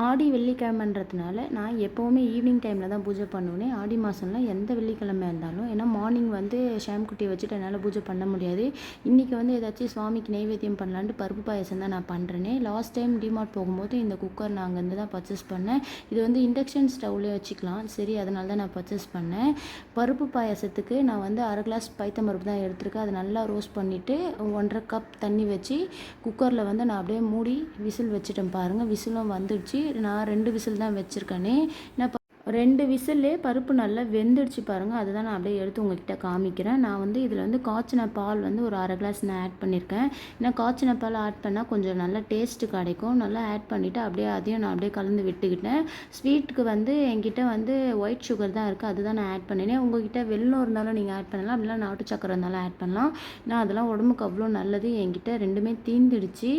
ஆடி வெள்ளிக்கிழமைன்றதுனால நான் எப்போவுமே ஈவினிங் டைமில் தான் பூஜை பண்ணுவேன். ஆடி மாதம்லாம் எந்த வெள்ளிக்கிழமை இருந்தாலும் ஏன்னா மார்னிங் வந்து ஷாம்குட்டியை வச்சுட்டு என்னால் பூஜை பண்ண முடியாது. இன்றைக்கி வந்து ஏதாச்சும் சுவாமிக்கு நைவேத்தியம் பண்ணலான்ட்டு பருப்பு பாயசம் தான் நான் பண்ணுறேனே லாஸ்ட் டைம் டிமார்ட் போகும்போது இந்த குக்கர் நான் அங்கேருந்து தான் பர்ச்சேஸ் பண்ணேன். இது வந்து இண்டக்ஷன் ஸ்டவ்லேயே வச்சுக்கலாம். சரி அதனால தான் நான் பர்ச்சேஸ் பண்ணேன். பருப்பு பாயசத்துக்கு நான் வந்து அரை கிளாஸ் பைத்தம் பருப்பு தான் எடுத்திருக்கேன். அதை நல்லா ரோஸ்ட் பண்ணிவிட்டு ஒன்றரை கப் தண்ணி வச்சு குக்கரில் வந்து நான் அப்படியே மூடி விசில் வச்சுட்டேன் பாருங்கள் விசிலும் வந்துடுச்சு. நான் ரெண்டு விசில் தான் வச்சுருக்கேனே. நான் ரெண்டு விசிலே பருப்பு நல்லா வெந்துடுச்சு பாருங்கள் அதுதான் நான் அப்படியே எடுத்து உங்ககிட்ட காமிக்கிறேன். நான் வந்து இதில் வந்து காய்ச்சின பால் வந்து ஒரு அரை கிளாஸ் நான் ஆட் பண்ணியிருக்கேன் ஏன்னா காய்ச்சின பால் ஆட் பண்ணால் கொஞ்சம் நல்லா டேஸ்ட்டு கிடைக்கும். நல்லா ஆட் பண்ணிவிட்டு அப்படியே அதையும் நான் அப்படியே கலந்து விட்டுக்கிட்டேன். ஸ்வீட்டுக்கு வந்து என்கிட்ட வந்து ஒயிட் சுகர் தான் இருக்குது அதுதான் நான் ஆட் பண்ணினேன் உங்ககிட்ட வெள்ளம் இருந்தாலும் நீங்கள் ஆட் பண்ணலாம். அப்படிலாம் நாட்டு சக்கரை இருந்தாலும் ஆட் பண்ணலாம். நான் அதெல்லாம் உடம்புக்கு அவ்வளோ நல்லது. என்கிட்ட ரெண்டுமே தீந்துடுச்சு.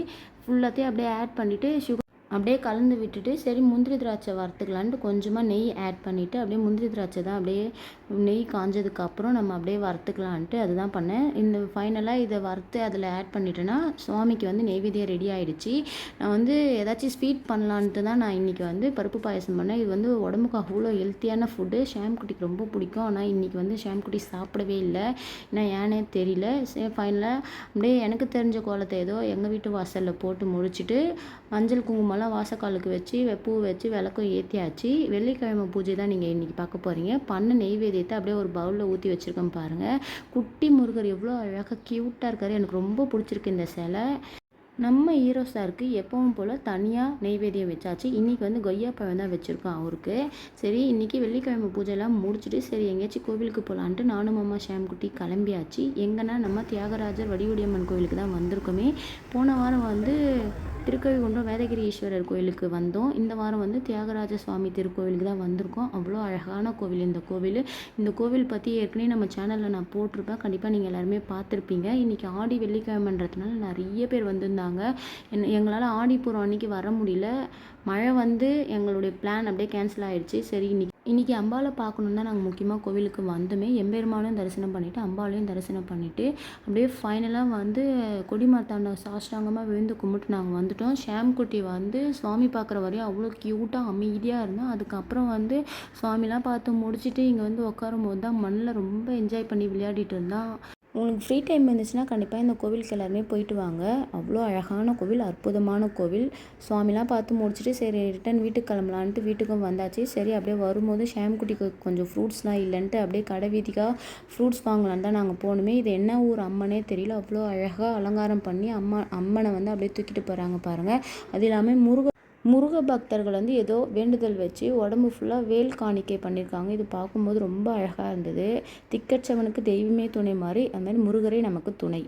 ஃபுல்லாத்தையும் அப்படியே ஆட் பண்ணிவிட்டு சுகர் அப்படியே கலந்து விட்டுட்டு சரி முந்திரி திராட்சை வறுத்துக்கலான்ட்டு கொஞ்சமாக நெய் ஆட் பண்ணிவிட்டு அப்படியே முந்திரி திராட்சை தான் அப்படியே நெய் காஞ்சதுக்கப்புறம் நம்ம அப்படியே வறுத்துக்கலான்ட்டு அதுதான் பண்ணேன். இந்த ஃபைனலாக இதை வறுத்து அதில் ஆட் பண்ணிட்டேன்னா சுவாமிக்கு வந்து நெய்வேதியம் ரெடி ஆகிடுச்சு நான் வந்து ஏதாச்சும் ஸ்வீட் பண்ணலான்ட்டு தான் நான் இன்றைக்கி வந்து பருப்பு பாயசம் பண்ணேன். இது வந்து உடம்புக்கு அவ்வளோ ஹெல்த்தியான ஃபுட்டு ஷாம்குட்டிக்கு ரொம்ப பிடிக்கும். ஆனால் இன்றைக்கி வந்து ஷாம்குட்டி சாப்பிடவே இல்லை. ஏன்னா ஏனே தெரியல. சரி ஃபைனலாக அப்படியே எனக்கு தெரிஞ்ச கோலத்தை ஏதோ எங்கள் வீட்டு வாசலில் போட்டு முடிச்சுட்டு மஞ்சள் குங்குமம்லாம் நல்லா வாசக்காலுக்கு வச்சு பூ வச்சு விளக்கம் ஏற்றியாச்சு வெள்ளிக்கிழமை பூஜை தான் நீங்கள் இன்றைக்கி பார்க்க போகிறீங்க பண்ண நெய்வேதியத்தை அப்படியே ஒரு பவுலில் ஊற்றி வச்சுருக்கேன் பாருங்கள் குட்டி முருகர் எவ்வளோ அழகாக க்யூட்டாக இருக்கார். எனக்கு ரொம்ப பிடிச்சிருக்கு இந்த சிலை. நம்ம ஹீரோ சாருக்கு எப்பவும் போல் தனியாக நெய்வேத்தியம் வச்சாச்சு. இன்றைக்கி வந்து கொய்யா பழம் தான் வச்சுருக்கோம் அவருக்கு. சரி இன்றைக்கி வெள்ளிக்கிழமை பூஜைலாம் முடிச்சுட்டு சரி எங்கேயாச்சும் கோவிலுக்கு போகலான்ட்டு நானும் மாமா ஷாம்குட்டி கிளம்பியாச்சு. எங்கன்னா நம்ம தியாகராஜர் வடிவுடையம்மன் கோவிலுக்கு தான் வந்திருக்கோமே. போன வாரம் வந்து திருக்கழிகுன்றம் வேதகிரி ஈஸ்வரர் கோயிலுக்கு வந்தோம். இந்த வாரம் வந்து தியாகராஜ சுவாமி திருக்கோவிலுக்கு தான் வந்திருக்கோம். அவ்வளோ அழகான கோவில் இந்த கோவில். இந்த கோவில் பற்றி ஏற்கனவே நம்ம சேனலில் நான் போட்டிருப்பேன். கண்டிப்பாக நீங்கள் எல்லாருமே பார்த்துருப்பீங்க. இன்றைக்கி ஆடி வெள்ளிக்கிழமைன்றதுனால நிறைய பேர் வந்திருந்தாங்க. எங்களால் ஆடிப்பூரம் அன்றைக்கி வர முடியல. மழை வந்து எங்களுடைய பிளான் அப்படியே கேன்சல் ஆகிடுச்சு சரி இன்னைக்கு இன்றைக்கி அம்பாவை பார்க்கணுன்னு தான் நாங்கள் முக்கியமாக கோவிலுக்கு வந்தோமே. எம்பெருமானும் தரிசனம் பண்ணிவிட்டு அம்பாலையும் தரிசனம் பண்ணிவிட்டு அப்படியே ஃபைனலாக வந்து கொடிமாத்தாண்ட சாஷ்டாங்கமாக விழுந்து கும்பிட்டு நாங்கள் வந்துட்டோம். ஷாம்குட்டி வந்து சுவாமி பார்க்குற வரையும் அவ்வளோ க்யூட்டாக அமைதியாக இருந்தோம் அதுக்கப்புறம் வந்து சுவாமிலாம் பார்த்து முடிச்சுட்டு இங்கே வந்து உட்காரும் போது தான் மண்ணில் ரொம்ப என்ஜாய் பண்ணி விளையாடிட்டு இருந்தான். உங்களுக்கு ஃப்ரீ டைம் இருந்துச்சுன்னா கண்டிப்பாக இந்த கோவிலுக்கு எல்லாருமே போயிட்டு வாங்க. அவ்வளோ அழகான கோவில் அற்புதமான கோவில். சுவாமிலாம் பார்த்து முடிச்சுட்டு சரி ரிட்டன் வீட்டுக்கு கிளம்பலான்ட்டு வீட்டுக்கும் வந்தாச்சு. சரி அப்படியே வரும்போது ஷாம்குட்டிக்கு கொஞ்சம் ஃப்ரூட்ஸ்லாம் இல்லைன்ட்டு அப்படியே கடை வீதிக்காக ஃப்ரூட்ஸ் வாங்கலான்னு தான் நாங்கள் போகணுமே இது என்ன ஊர் அம்மனே தெரியல. அவ்வளோ அழகாக அலங்காரம் பண்ணி அம்மா அம்மனை வந்து அப்படியே தூக்கிட்டு போகிறாங்க பாருங்கள் அது இல்லாமல் முருக முருக பக்தர்கள் வந்து ஏதோ வேண்டுதல் வச்சு உடம்பு ஃபுல்லாக வேல் காணிக்கை பண்ணியிருக்காங்க இது பார்க்கும்போது ரொம்ப அழகாக இருந்தது. திக்கட்சவனுக்கு தெய்வமே துணை மாதிரி அது மாதிரி முருகரே நமக்கு துணை.